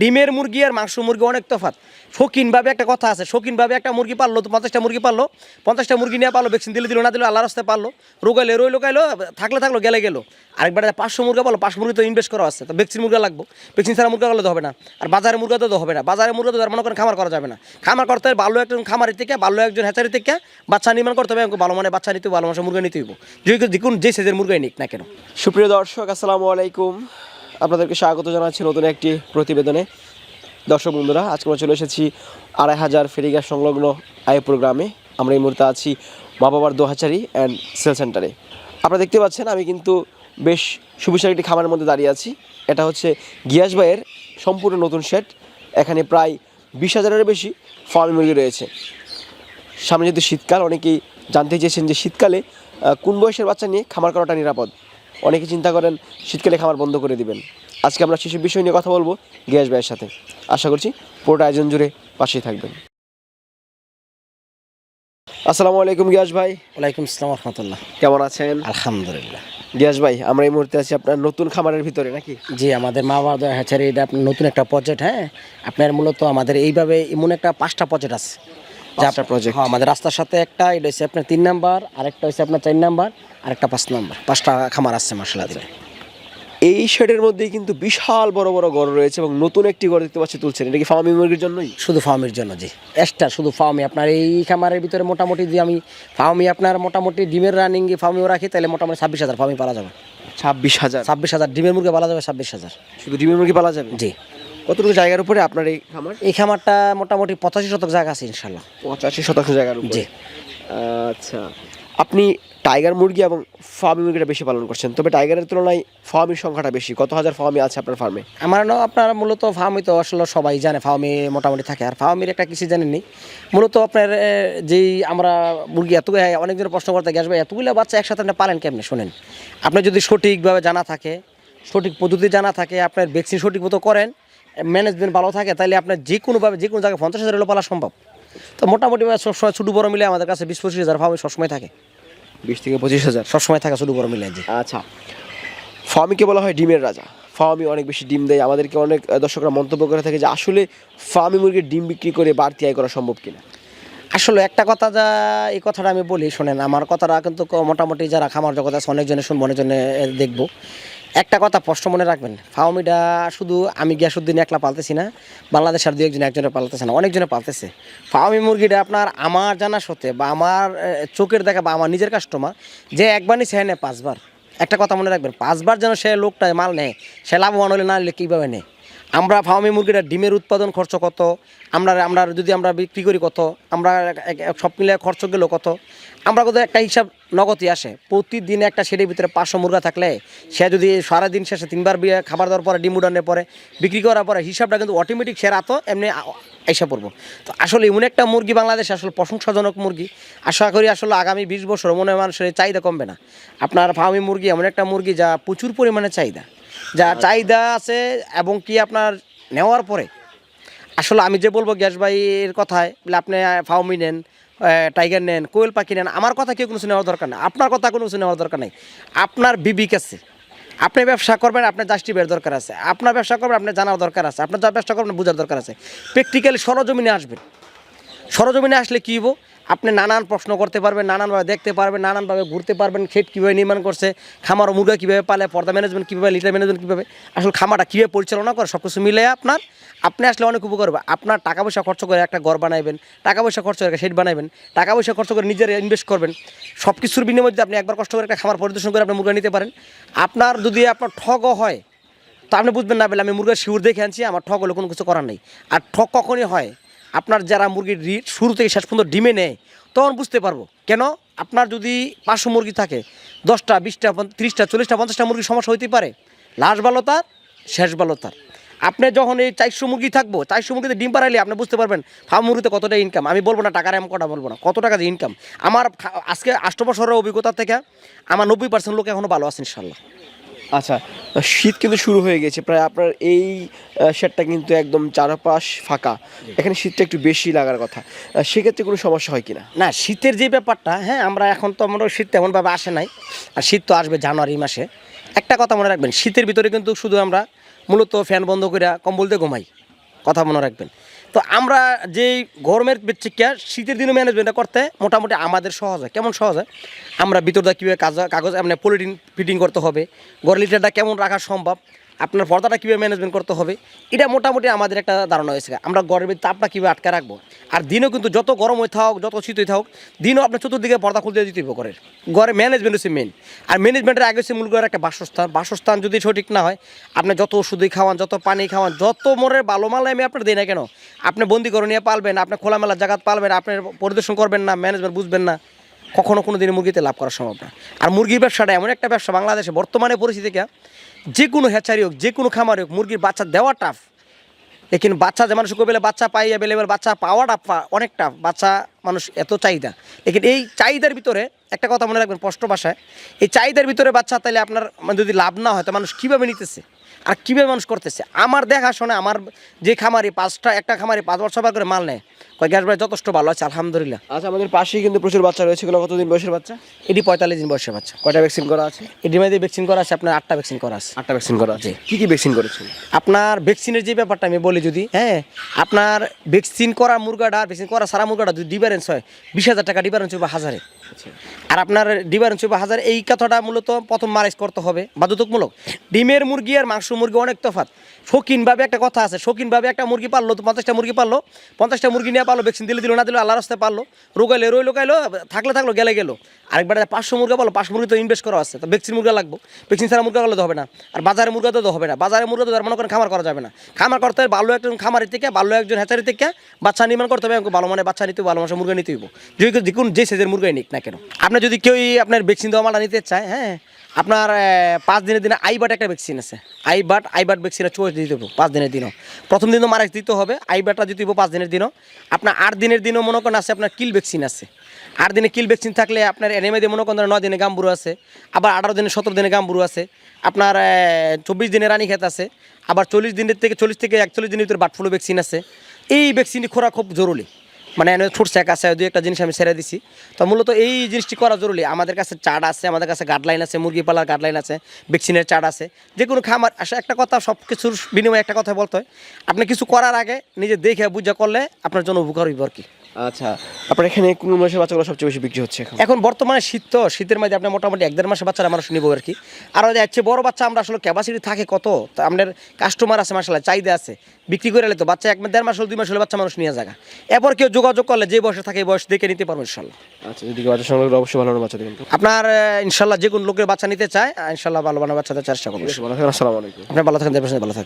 ডিমের মুরগি আর মাংস মুরগি অনেক তফাৎ। শৌখিনভাবে একটা কথা আছে, শৌখিনভাবে একটা মুরগি পারল তো পঞ্চাশটা মুরগি পারল পঞ্চাশটা মুরগি নিয়ে পারল ভ্যাকসিন দিলে, দিল, না দিল আল্লাহ রাস্তায় পারল রোগাইলে রইল কাইলো থাকলে, থাকল, গেলে গেলো। আরেকবার পাঁচশো মুরগা পারল পাঁচশো মুরগি তো ইনভেস্ট করা আছে। তো ভ্যাকসিন মুরগা লাগবে। ভ্যাকসিন ছাড়া মুরগা করলে তো হবে না। আর বাজারে মুরগা তো হবে না। বাজারে মুরগা তো মনে করেন খামার করা যাবে না। খামার করতে হবে ভালো একজন খামারি থেকে, ভালো একজন হ্যাচারি থেকে, বাচ্চা নির্মাণ করতে হবে ভালো মানে বাচ্চা নিতে ভালো মাসে মুরগা নিতে হইব। যে যে সেজের মুরগাই নিক না কেন। সুপ্রিয় দর্শক, আসসালামু আলাইকুম। আপনাদেরকে স্বাগত জানাচ্ছি নতুন একটি প্রতিবেদনে। দর্শক বন্ধুরা, আজকে আমরা চলে এসেছি আড়াই হাজার ফেরিঘাট সংলগ্ন আয় প্রোগ্রামে আমরা এই মুহূর্তে আছি মা বাবার দোহাচারি অ্যান্ড সেল সেন্টারে আপনারা দেখতে পাচ্ছেন, আমি কিন্তু বেশ সুবিশাল একটি খামারের মধ্যে দাঁড়িয়ে আছি। এটা হচ্ছে গিয়াস ভাইয়ের সম্পূর্ণ নতুন সেট এখানে প্রায় বিশ হাজারের বেশি ফার্ম মুরগি রয়েছে। সামনে যেহেতু শীতকাল, অনেকেই জানতে চেয়েছেন যে শীতকালে কোন বয়সের বাচ্চা নিয়ে খামার করাটা নিরাপদ? অনেকে চিন্তা করেন শীতকালে খামার বন্ধ করে দিবেন। আজকে আমরা শিশু বিষয় নিয়ে কথা বলব গ্যাস ভাইয়ের সাথে। আশা করছি পুরোটা আয়োজন জুড়ে পাশেই থাকবেন। আসসালামু আলাইকুম গিয়াস ভাই। ওয়ালাইকুম আসসালাম রহমতুল্লাহ। কেমন আছেন? আলহামদুলিল্লাহ। গিয়াস ভাই আমরা এই মুহূর্তে আছি আপনার নতুন খামারের ভিতরে নাকি? জি আমাদের মা বাবা হ্যাচারি এটা আপনার নতুন একটা প্রজেক্ট হ্যাঁ? আপনার মূলত আমাদের এইভাবে এমন একটা পাঁচটা প্রজেক্ট আছে। পাঁচটা project? হ্যাঁ আমাদের রাস্তার সাথে একটা এটা হচ্ছে আপনার তিন নাম্বার আরেকটা হচ্ছে আপনার চার নাম্বার আরেকটা পাঁচ নাম্বার। পাঁচটা খামার আছে মাসাল্লাহ দিলে। এই শেডের মধ্যেই কিন্তু বিশাল বড় বড় গড় রয়েছে এবং নতুন একটি গড় দেখতে পাচ্ছি তুলছেন। এটা কি ফার্মি মুরগির জন্যই? শুধু ফার্মের জন্য জি। এক্সট্রা শুধু ফার্মি আপনার এই খামারের ভিতরে মোটামুটি যদি আমি ফার্মি আপনার মোটামুটি ডিমের রানিং ফার্মিও রাখি তাহলে মোটামুটি ছাব্বিশ হাজার ফার্মি পালা যাবে। ছাব্বিশ হাজার? ছাব্বিশ হাজার ডিমের মুরগি পালা যাবে ছাব্বিশ হাজার। শুধু ডিমের মুরগি পালা যাবে? জি। কতটুকু জায়গার উপরে আপনার এই খামার? এই খামারটা মোটামুটি পঁচাশি শতক জায়গা আছে ইনশাল্লাহ পঁচাশি শতাংশ জায়গার উপরে? জি। আচ্ছা। আপনি টাইগার মুরগি এবং ফার্মি মুরগিটা বেশি পালন করছেন তবে টাইগারের তুলনায় ফার্মির সংখ্যাটা বেশি। কত হাজার ফার্মি আছে আপনার ফার্মে? আমার না আপনার মূলত ফার্মি তো আসলে সবাই জানে ফার্মি মোটামুটি থাকে আর ফার্মির একটা কিছু জানেন জানেননি মূলত আপনার যেই আমরা মুরগি এত অনেকজন প্রশ্ন করতে গ্যাস ভাই এতগুলো বাচ্চা একসাথে আপনি পালেন কেমনি? শোনেন আপনি যদি সঠিকভাবে জানা থাকে সঠিক পদ্ধতি জানা থাকে আপনার ভ্যাকসিন সঠিক মতো করেন ম্যানেজমেন্ট ভালো থাকে তাহলে আপনার যে কোনোভাবে যে কোনো জায়গায় পঞ্চাশ হাজার হলেও পালা সম্ভব। তো মোটামুটি সবসময় ছোটো বড় মিলে আমাদের কাছে বিশ পঁচিশ হাজার ফার্মে সবসময় থাকে। বিশ থেকে পঁচিশ হাজার? সবসময় থাকে ছোটো বড় মিলে যে আচ্ছা। ফার্মিকে বলা হয় ডিমের রাজা। ফার্মি অনেক বেশি ডিম দেয়। আমাদেরকে অনেক দর্শকরা মন্তব্য করে থাকে যে আসলে ফার্মি মুরগির ডিম বিক্রি করে বাড়তি আয় করা সম্ভব কিনা। আসলে একটা কথা যা, এই কথাটা আমি বলি, শোনেন, আমার কথাটা কিন্তু মোটামুটি যারা খামার জগৎ আছে, অনেকজনে শুনব অনেকজনে দেখব। একটা কথা স্পষ্ট মনে রাখবেন ফাউমিটা শুধু আমি গ্যাসুদ্দিন একলা পালতেছি না, বাংলাদেশ বাংলাদেশের দু একজন একজনে পালতেছে না, অনেকজনে পালতেছে। ফাউমি মুরগিটা আপনার আমার জানা সত্ত্বে বা আমার চোখের দেখা বা আমার নিজের কাস্টমার যে একবার নিয়ে সে নেয় পাঁচবার। একটা কথা মনে রাখবেন, পাঁচবার যেন সে লোকটা মাল নেয়, সে লাভবান হলে না হলে কীভাবে নেয়? আমরা ফার্মি মুরগিটা ডিমের উৎপাদন খরচ কত? আমরা আমরা যদি আমরা বিক্রি করি কত? আমরা সব মিলে খরচ গেল কত? আমরা কত একটা হিসাব নগদই আসে। প্রতিদিন একটা শেডের ভিতরে পাঁচশো মুরগা থাকলে সে যদি সারাদিন শেষে তিনবার খাবার দেওয়ার পরে, ডিম উড়ানোর পরে, বিক্রি করার পরে হিসাবটা কিন্তু অটোমেটিক সে রাতো এমনি আ- এসে পড়ব। তো আসলে এমন একটা মুরগি বাংলাদেশে আসলে প্রশংসাজনক মুরগি। আশা করি আসলে আগামী বিশ বছর মনে মানুষের চাহিদা কমবে না। আপনার ফার্মি মুরগি এমন একটা মুরগি যা প্রচুর পরিমাণে চাহিদা। যা চাহিদা আছে এবং কি আপনার নেওয়ার পরে? আসলে আমি যে বলব গ্যাস ভাইয়ের কথায় আপনি ফাউমি নেন টাইগার নেন, কোয়েল পাখি নেন, আমার কথা কেউ কোনো কিছু নেওয়ার দরকার নেই। আপনার কথা কোনো কিছু নেওয়ার দরকার নেই। আপনার বিবিক আছে আপনি ব্যবসা করবেন, আপনার জাস্টিফের দরকার আছে। আপনার ব্যবসা করবেন, আপনার জানার দরকার আছে। আপনার যা ব্যবসা করবেন, বোঝার দরকার আছে। প্র্যাকটিক্যালি সরজমিনে আসবেন। সরজমিনে আসলে কী হব আপনি নানান প্রশ্ন করতে পারবেন, নানানভাবে দেখতে পারবেন, নানানভাবে ঘুরতে পারবেন, ক্ষেত কীভাবে নির্মাণ করছে, খামার মুরগা কীভাবে পালে, পর্দা ম্যানেজমেন্ট কীভাবে লিটার ম্যানেজমেন্ট কীভাবে, আসলে খামারটা কীভাবে পরিচালনা করে সব কিছু মিলে আপনার, আপনি আসলে অনেক উপকার হবে। আপনার টাকা পয়সা খরচ করে একটা ঘর বানাবেন টাকা পয়সা খরচ করে শেড বানাবেন টাকা পয়সা খরচ করে নিজের ইনভেস্ট করবেন সব কিছুর বিনিময়ে যদি আপনি একবার কষ্ট করে একটা খামার পরিদর্শন করে আপনি মুরগা নিতে পারেন, আপনার যদি আপনার ঠগও হয়, তা আপনি বুঝবেন না, বলে আমি মুরগার শিউর দেখে আনছি, আমার ঠক হলে কোনো কিছু করার নেই। আর ঠক কখনই হয় আপনার যারা মুরগির শুরু থেকে শেষ পর্যন্ত ডিমে নেয়, তখন বুঝতে পারব। কেন? আপনার যদি পাঁচশো মুরগি থাকে, দশটা, বিশটা ত্রিশটা, চল্লিশটা, পঞ্চাশটা মুরগির সমস্যা হইতে পারে। লাস্ট ভালো তার, শেষ ভালো তার। আপনি যখন এই চারশো মুরগি থাকব, চারশো মুরগিতে ডিম পাড়াইলে আপনি বুঝতে পারবেন, ফার্ম মুরগিতে কতটা ইনকাম আমি বলব না টাকার এমন কটা বলব না, কত টাকা যে ইনকাম আমার আজকে আষ্ট বছরের অভিজ্ঞতা থেকে আমার নব্বই পার্সেন্ট লোক এখনও ভালো আছে, ইনশাল্লাহ। আচ্ছা শীত কিন্তু শুরু হয়ে গেছে। প্রায় আপনার এই শেডটা কিন্তু একদম চারপাশ ফাঁকা। এখানে শীতটা একটু বেশি লাগার কথা। সেক্ষেত্রে কোনো সমস্যা হয় কি না না শীতের যে ব্যাপারটা হ্যাঁ আমরা এখন তো আমরা শীত তেমনভাবে আসে নাই। আর শীত তো আসবে জানুয়ারি মাসে। একটা কথা মনে রাখবেন শীতের ভিতরে কিন্তু শুধু আমরা মূলত ফ্যান বন্ধ করে কম্বল দিয়ে ঘুমাই। কথা মনে রাখবেন। তো আমরা যেই গরমের চিকিৎসা শীতের দিনে ম্যানেজমেন্টটা করতে মোটামুটি আমাদের সহজ হয়। কেমন সহজ হয়? আমরা ভিতরটা কীভাবে কাজ কাগজ মানে পলিটিন ফিটিং করতে হবে, গড় লিটারটা কেমন রাখা সম্ভব? আপনার পর্দাটা কীভাবে ম্যানেজমেন্ট করতে হবে, এটা মোটামুটি আমাদের একটা ধারণা হয়েছে। আমরা গরমের ভিতরে তাপটা কীভাবে আটকে রাখব? আর দিনও কিন্তু যত গরম হয়ে থাকুক, যত শীত হয়ে থাকুক, দিনও আপনার চতুর্দিকে পর্দা খুলতে দিতে হবে ঘরের। ঘরে ম্যানেজমেন্ট হচ্ছে মেন আর ম্যানেজমেন্টের আগে হচ্ছে মূল ঘরের একটা বাসস্থান। বাসস্থান যদি সঠিক না হয়, আপনি যত ওষুধই খাওয়ান, যত পানি খাওয়ান, যত মোড়ের ভালো মাল আমি আপনার দিই না কেন? আপনি বন্দি করে নিয়ে পালবেন, আপনি খোলামেলা জায়গা পালবেন, আপনি পরিদর্শন করবেন না ম্যানেজমেন্ট বুঝবেন না, কখনো কোনো দিনে মুরগিতে লাভ করা সম্ভব না। আর মুরগির ব্যবসাটা এমন একটা ব্যবসা, বাংলাদেশে বর্তমানে পরিস্থিতিকে যে কোনো হ্যাচারি হোক যে কোনো খামার হোক, মুরগির বাচ্চা দেওয়া টাফ লেকিন বাচ্চা যে মানুষ কবেলে বাচ্চা পাই অ্যাভেলেবেল বাচ্চা পাওয়াটা অনেক টাফ বাচ্চা মানুষ এত চাহিদা। লেকিন এই চাহিদার ভিতরে একটা কথা মনে রাখবেন স্পষ্ট ভাষায়, এই চাহিদার ভিতরে বাচ্চা তাহলে আপনার যদি লাভ না হয়, তো মানুষ কীভাবে নিতেছে? আর কীভাবে মানুষ করতেছে? আমার দেখাশোনা আমার যে খামারি পাঁচটা একটা খামারি পাঁচ বছর বার করে মাল নেয়। কয় গ্যাস ভাই যথেষ্ট ভালো আছে আলহামদুলিল্লাহ। আচ্ছা আমাদের পাশেই কিন্তু প্রচুর বাচ্চা রয়েছে। এগুলো কতদিন বয়সের বাচ্চা? এটি পঁয়তাল্লিশ দিন বয়সের বাচ্চা। কয়টা ভ্যাকসিন করা আছে? এটির মধ্যে ভ্যাকসিন করা আছে আপনার আটটা ভ্যাকসিন করা আছে। আটটা ভ্যাকসিন করা আছে। কি কি ভ্যাকসিন করেছেন? আপনার ভ্যাকসিনের যে ব্যাপারটা আমি বলি যদি হ্যাঁ আপনার ভ্যাকসিন করা মুরগাটা আর ভ্যাকসিন করা সারা মুরগাটা যদি ডিফারেন্স হয় বিশ হাজার টাকা ডিফারেন্স হবে হাজারে। আর আপনার ডিফারেন্স হবে হাজার এই কথাটা মূলত প্রথম মারাইজ করতে হবে। বাধ্যতামূলক। ডিমের মুরগি আর মাংস মুরগি অনেক তফাৎ। শৌখিনভাবে একটা কথা আছে শৌখিনভাবে একটা মুরগি পারল তো পঞ্চাশটা মুরগি পারল পঞ্চাশটা মুরগি নিয়ে পারল ভ্যাকসিন দিলে, দিল, না দিল আল্লাহ রাস্তায় পারল রোগাইলে রইল গাইলো থাকলে থাকল, গেলে গেলো। আরেকবার পাঁচশো মুরগা পারল পাঁচশো মুরগি তো ইনভেস্ট করা আছে, তো ভ্যাকসিন মুরগা লাগবে। ভ্যাকসিন ছাড়া মুরগা করলে তো হবে না, আর বাজারে মুরগা তো হবে না, বাজারে মুরগা তো মনে করেন খামার করা যাবে না। খামার করতে হবে ভালো একজন খামারের থেকে, ভালো একজন হ্যাচারি থেকে, বাচ্চা নির্মাণ করতে হবে ভালো মানে বাচ্চা নিতে ভালো মাসে মুরগা নিতে হইব। যে যে সেজের মুরগাই নিক না কেন। আপনি যদি কেউ আপনার ভ্যাকসিন দেওয়া মালটা নিতে চায় হ্যাঁ আপনার পাঁচ দিনের দিনে আইবাট একটা ভ্যাকসিন আছে। আইবাট আইবাট ভ্যাকসিনের চয়েস দিতে হবে পাঁচ দিনের দিনও। প্রথম দিনও মারা দিতে হবে, আইবাটটা দিতে হবে পাঁচ দিনের দিনও। আপনার আট দিনের দিনও মনে করেন আছে আপনার কিল ভ্যাকসিন আছে। আট দিনে কিল ভ্যাকসিন থাকলে আপনার এনএমএ দিয়ে মনে করেন নয় দিনে গাম্বুরু আছে, আবার আঠারো দিনে সতেরো দিনে গাম্বুরু আছে। আপনার চব্বিশ দিনে রানী খেত আছে, আবার চল্লিশ দিনের থেকে, চল্লিশ থেকে একচল্লিশ দিনের ভিতরে বার্ড ফ্লু ভ্যাকসিন আছে। এই ভ্যাকসিনটি খোরা খুব জরুরি। মানে ছুটছে আছে, দুই একটা জিনিস আমি ছেড়ে দিছি। তো মূলত এই জিনিসটি করা জরুরি। আমাদের কাছে চার্ট আছে, আমাদের কাছে গাইডলাইন আছে, মুরগি পালার গাইডলাইন আছে, ভ্যাকসিনের চার্ট আছে। যে কোনো খামার আসলে একটা কথা সব কিছুর বিনিময়ে একটা কথা বলতে হয়। আপনি কিছু করার আগে নিজে দেখে বুঝে করলে আপনার জন্য উপকার হইব আর কি। আচ্ছা আপনার এখানে কোন মাসের বাচ্চাগুলো সবচেয়ে বেশি বিক্রি হচ্ছে এখন? এখন বর্তমানে শীত তো শীতের মধ্যে আপনি মোটামুটি এক দেড় মাসের বাচ্চারা মানুষ নিব আর কি। আর যাচ্ছে বড় বাচ্চা আমরা আসলে ক্যাপাসিটি থাকে কত? তা আপনার কাস্টমার আছে মাসাল্লাহ চাহিদা আছে। বিক্রি করে তো বাচ্চা এক দেড় মাস হলে দুই মাস হলে বাচ্চা মানুষ নিয়ে জায়গা এরপর কেউ যোগাযোগ করলে যে বয়সে থাকে এই বয়স দেখে নিতে পারব ইনশাল্লাহ আচ্ছা যদি বাচ্চা সংগ্রহ অবশ্যই ভালো বাচ্চা দেবেন আপনার ইনশাল্লাহ যে কোন লোকের বাচ্চা নিতে চায় ইনশাল্লাহ ভালো ভালো বাচ্চাদের চেষ্টা করব। আসসালামু আলাইকুম। আপনি ভালো থাকেন ভালো থাকেন।